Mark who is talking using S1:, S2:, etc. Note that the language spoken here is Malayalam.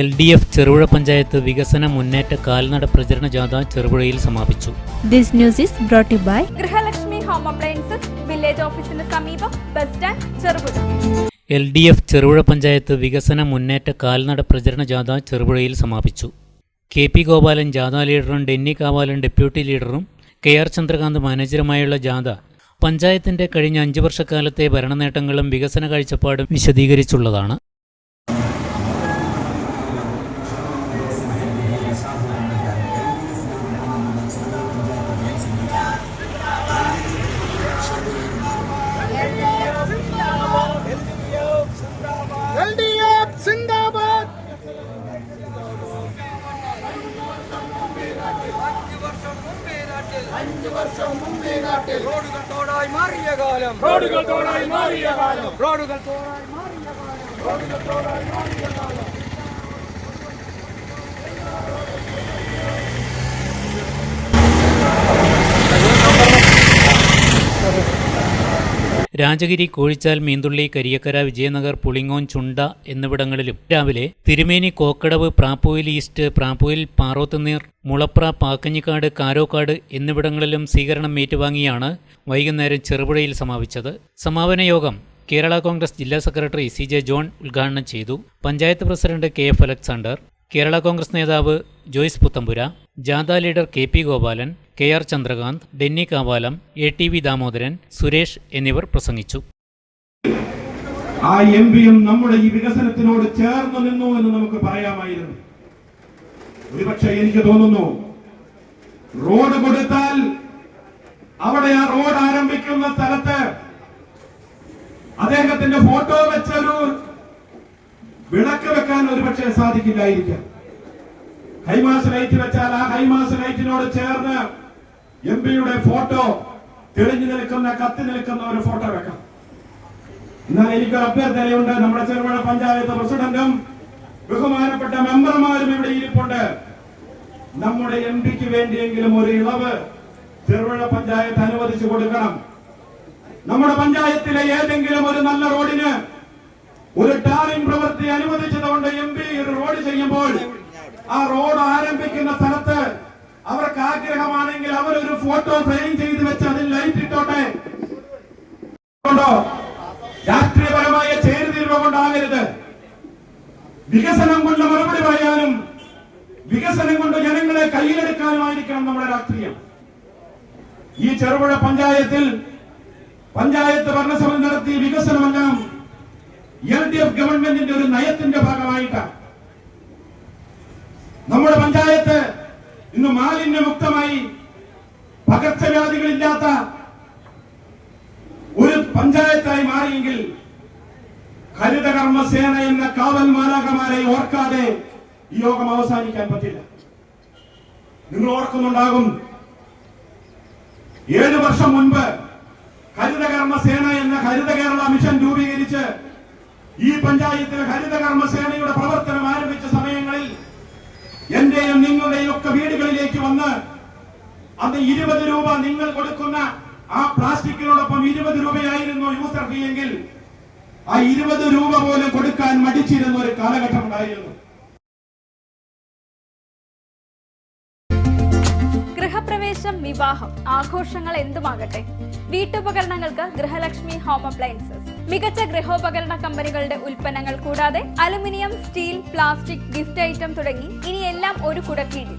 S1: L D F Cherupuzha panchayat വികസന മുന്നേറ്റ കാൽനട പ്രചരണ ജാഥ ചെറുപുഴയിൽ സമാപിച്ചു.
S2: This news is brought by by
S3: Grihalakshmi home appliances village ഓഫീസിന് സമീപം bus stand Cherupuzha.
S1: L D F Cherupuzha panchayat വികസന മുന്നേറ്റ കാൽനട പ്രചരണ ജാഥ ചെറുപുഴയിൽ സമാപിച്ചു. കെ പി ഗോപാലൻ ജാഥ ലീഡറും ഡെന്നി കാവാലൻ ഡെപ്യൂട്ടി ലീഡറും കെ ആർ ചന്ദ്രകാന്ത് മാനേജറുമായുള്ള ജാഥ പഞ്ചായത്തിന്റെ കഴിഞ്ഞ അഞ്ചു വർഷക്കാലത്തെ ഭരണനേട്ടങ്ങളും വികസന കാഴ്ചപ്പാടും വിശദീകരിച്ചുള്ളതാണ്.
S4: റോഡുകൾ തോടായി മാറിയ കാലം.
S5: റോഡുകൾ തോടായി മാറിയ കാലം.
S4: റോഡുകൾ തോടായി മാറിയ കാലം.
S1: രാജഗിരി കോഴിച്ചാൽ മീന്തുള്ളി കരിയക്കര വിജയനഗർ പുളിങ്ങോൻ ചുണ്ട എന്നിവിടങ്ങളിലും രാവിലെ തിരുമേനി കോക്കടവ് പ്രാപ്പൂയിൽ ഈസ്റ്റ് പ്രാപ്പൂയിൽ പാറോത്തുനീർ മുളപ്ര പാക്കഞ്ഞിക്കാട് കാരോക്കാട് എന്നിവിടങ്ങളിലും സ്വീകരണം ഏറ്റുവാങ്ങിയാണ് വൈകുന്നേരം ചെറുപുഴയിൽ സമാപിച്ചത്. സമാപന യോഗം കേരള കോൺഗ്രസ് ജില്ലാ സെക്രട്ടറി സി ജെ ജോൺ ഉദ്ഘാടനം ചെയ്തു. Panchayat president K F Alexander Kerala Congress നേതാവ് ജോയ്സ് പുത്തമ്പുര ജാഥ leader K P Gopalan K R Chandrakanth Denny Kavalam A T V Damodaran Suresh എന്നിവർ പ്രസംഗിച്ചു.
S6: ആ എം പിയും നമ്മുടെ ഈ വികസനത്തിനോട് ചേർന്ന് നിന്നു എന്ന് നമുക്ക് പറയാമായിരുന്നു. ഒരുപക്ഷെ എനിക്ക് തോന്നുന്നു റോഡ് കൊടുത്താൽ അവിടെ ആ റോഡ് ആരംഭിക്കുന്ന സ്ഥലത്ത് അദ്ദേഹത്തിന്റെ ഫോട്ടോ വെച്ചൊരു വിളക്ക് വെക്കാൻ ഒരുപക്ഷെ സാധിക്കില്ലായിരിക്കാം. ഹൈമാസ് ലൈറ്റ് വെച്ചാൽ ആ ഹൈമാസ് ലൈറ്റിനോട് ചേർന്ന് എം പിയുടെ ഫോട്ടോ തെളിഞ്ഞു നിൽക്കുന്ന കത്ത് നിൽക്കുന്ന ഒരു ഫോട്ടോ വെക്കാം. എന്നാൽ എനിക്ക് അഭ്യർത്ഥനയുണ്ട്. നമ്മുടെ ചെറുപുഴ പഞ്ചായത്ത് പ്രസിഡന്റും ബഹുമാനപ്പെട്ട മെമ്പർമാരും ഇവിടെ ഇരിപ്പുണ്ട്. നമ്മുടെ എം പിക്ക് വേണ്ടിയെങ്കിലും ഒരു ഇളവ് ചെറുപുഴ പഞ്ചായത്ത് അനുവദിച്ചു കൊടുക്കണം. നമ്മുടെ പഞ്ചായത്തിലെ ഏതെങ്കിലും ഒരു നല്ല റോഡിന് ഒരു ടാറിംഗ് പ്രവൃത്തി അനുവദിച്ചതുകൊണ്ട് എം പി ഒരു റോഡ് ചെയ്യുമ്പോൾ ആ റോഡ് ആരംഭിക്കുന്ന സ്ഥലത്ത് അവർക്ക് ആഗ്രഹമാണെങ്കിൽ അവരൊരു ഫോട്ടോ ചെയ്ത് വെച്ച് അതിൽ ലൈറ്റ് ഇട്ടോട്ടെ? രാഷ്ട്രീയപരമായ ചേരുതീർവ കൊണ്ടാകരുത്. വികസനം കൊണ്ട് മറുപടി പറയാനും വികസനം കൊണ്ട് ജനങ്ങളെ കയ്യിലെടുക്കാനുമായിരിക്കണം നമ്മുടെ രാഷ്ട്രീയം. ഈ ചെറുപുഴ പഞ്ചായത്തിൽ പഞ്ചായത്ത് ഭരണസമിതി നടത്തിയ വികസനമെല്ലാം എൽ ഡി എഫ് ഗവൺമെന്റിന്റെ ഒരു നയത്തിന്റെ ഭാഗമായിട്ടാണ്. നമ്മുടെ പഞ്ചായത്ത് ഇന്ന് മാലിന്യമുക്തമായി പകർച്ചവ്യാധികളില്ലാത്ത ഒരു പഞ്ചായത്തായി മാറിയെങ്കിൽ ഹരിതകർമ്മസേന എന്ന കാവൽ മാലാകമാരെ ഓർക്കാതെ ഈ യോഗം അവസാനിക്കാൻ പറ്റില്ല. നിങ്ങൾ ഓർക്കുന്നുണ്ടാകും ഏഴു വർഷം മുൻപ് ഹരിതകർമ്മസേന എന്ന ഹരിത കേരള മിഷൻ രൂപീകരിച്ച് ഈ പഞ്ചായത്തിൽ ഹരിതകർമ്മസേനയുടെ പ്രവർത്തനം ആരംഭിച്ച സമയങ്ങളിൽ എന്റെയും നിങ്ങളുടെയും ഒക്കെ അന്ന് ഇരുപത് രൂപ നിങ്ങൾ കൊടുക്കുന്ന ആ പ്ലാസ്റ്റിക്കിനോടൊപ്പം ഇരുപത് രൂപയായിരുന്നു യൂസർ ഫീ എങ്കിൽ ആ ഇരുപത് രൂപ പോലും കൊടുക്കാൻ മടിച്ചിരുന്ന ഒരു കാലഘട്ടം ഉണ്ടായിരുന്നു.
S3: ഗൃഹപ്രവേശം വിവാഹം ആഘോഷങ്ങൾ എന്തുമാകട്ടെ? വീട്ടുപകരണങ്ങൾക്ക് ഗൃഹലക്ഷ്മി ഹോം അപ്ലയൻസസ് മികച്ച ഗൃഹോപകരണ കമ്പനികളുടെ ഉൽപ്പന്നങ്ങൾ കൂടാതെ aluminium steel plastic gift item തുടങ്ങി ഇനി എല്ലാം ഒരു കുടക്കീഴിൽ.